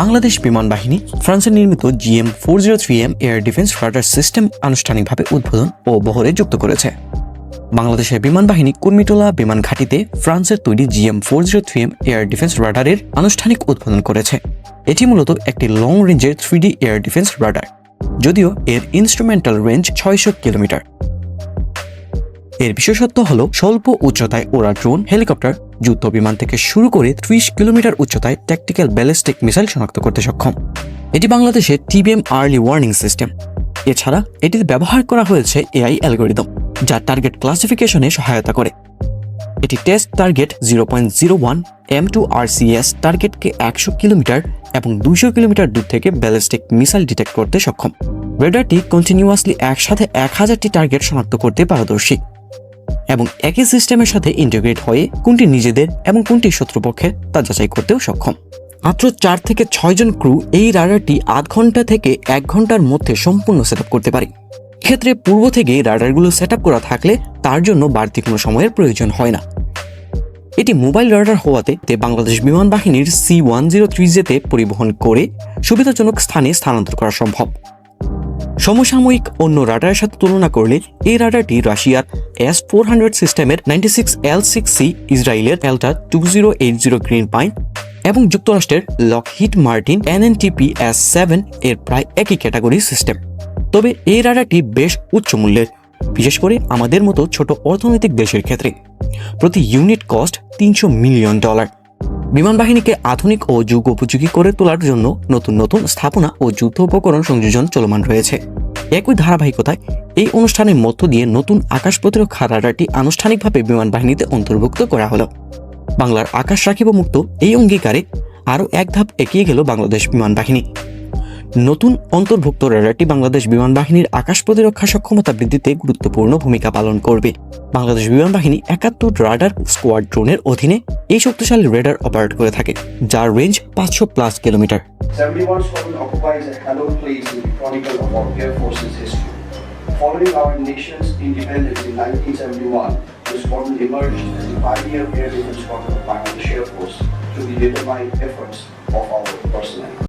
বাংলাদেশ বিমান বাহিনী, ফ্রান্সের নির্মিত GM four zero three M air defence radar system আনুষ্ঠানিকভাবে উদ্বোধন ও বহরে যুক্ত করেছে। বাংলাদেশের বিমান বাহিনী কুর্মিটোলা বিমান ঘাঁটিতে ফ্রান্সের তৈরি GM four zero three M air defence রাডারের আনুষ্ঠানিক উদ্বোধন করেছে। এটি মূলত একটি লং রেঞ্জের three D air defence radar, যদিও এর ইনস্ট্রুমেন্টাল রেঞ্জ ছয়শো কিলোমিটার। এর বিশেষত্ব হল স্বল্প উচ্চতায় ওরা ড্রোন, হেলিকপ্টার, যুদ্ধ বিমান থেকে শুরু করে ত্রিশ কিলোমিটার উচ্চতায় ট্যাকটিক্যাল ব্যালিস্টিক মিসাইল শনাক্ত করতে সক্ষম। এটি বাংলাদেশে টিবিএম আর্লি ওয়ার্নিং সিস্টেম এছাড়া এটিতে ব্যবহার করা হয়েছে এআই অ্যালগোরিদম যা টার্গেট ক্লাসিফিকেশনে সহায়তা করে। এটি test target zero point zero one M two R CS টার্গেটকে একশো কিলোমিটার এবং দুইশো কিলোমিটার দূর থেকে ব্যালিস্টিক মিসাইল ডিটেক্ট করতে সক্ষম। রেডারটি কন্টিনিউয়াসলি একসাথে এক হাজারটি টার্গেট শনাক্ত করতে পারদর্শী। এবং একই সিস্টেমের সাথে ইন্টিগ্রেট হয়ে কোনটি নিজেদের এবং কোনটি শত্রুপক্ষের তা যাচাই করতেও সক্ষম। মাত্র চার থেকে ছয়জন ক্রু এই রাডারটি আধ ঘণ্টা থেকে এক ঘণ্টার মধ্যে সম্পূর্ণ সেট করতে পারে। ক্ষেত্রে পূর্ব থেকে রাডারগুলো সেট করা থাকলে তার জন্য বাড়তি কোনো সময়ের প্রয়োজন হয় না। এটি মোবাইল রাডার হওয়াতে তে বাংলাদেশ বিমান বাহিনীর সি ওয়ান জিরো থ্রি জেতে পরিবহন করে সুবিধাজনক স্থানে স্থানান্তর করা সম্ভব। সমসাময়িক অন্য রাডারের সাথে তুলনা করলে এই রাডারটি রাশিয়ার এস ফোর হান্ড্রেড সিস্টেমের ninety six L six C ইসরায়েলের Elta two zero eight zero green pine এবং যুক্তরাষ্ট্রের Lockheed Martin NNTP S seven এর প্রায় একই ক্যাটাগরির সিস্টেম তবে এই রাডারটি বেশ উচ্চ মূল্যের, বিশেষ করে আমাদের মতো ছোট অর্থনৈতিক দেশের ক্ষেত্রে। প্রতি ইউনিট কস্ট তিনশো মিলিয়ন ডলার। বিমান বাহিনীকে আধুনিক ও যুগ উপযোগী করে তোলার জন্য নতুন নতুন স্থাপনা ও যুদ্ধ উপকরণ সংযোজন চলমান রয়েছে। একই ধারাবাহিকতায় এই অনুষ্ঠানের মধ্য দিয়ে নতুন আকাশ প্রতিরক্ষা রাডারটি আনুষ্ঠানিকভাবে বিমান বাহিনীতে অন্তর্ভুক্ত করা হলো। বাংলার আকাশ রাখিব মুক্ত এই অঙ্গীকারে আরও এক ধাপ এগিয়ে গেল বাংলাদেশ বিমান বাহিনী নতুন অন্তর্ভুক্ত রাডারটি বাংলাদেশ বিমান বাহিনীর আকাশ প্রতিরক্ষা সক্ষমতা বৃদ্ধিতে গুরুত্বপূর্ণ ভূমিকা পালন করবে বাংলাদেশ বিমান বাহিনী একাত্তর রাডার স্কোয়াড্রোনের অধীনে এই শক্তিশালী রেডার অপারেট করে থাকে যার রেঞ্জ পাঁচশো plus kilometre 71 Squadron occupies a hallowed place in the chronicle of our Air Force's history. Following our nation's independence in 1971, the squadron emerged as the pioneer air defense squadron of Bangladesh Air Force through the determined efforts of our personnel.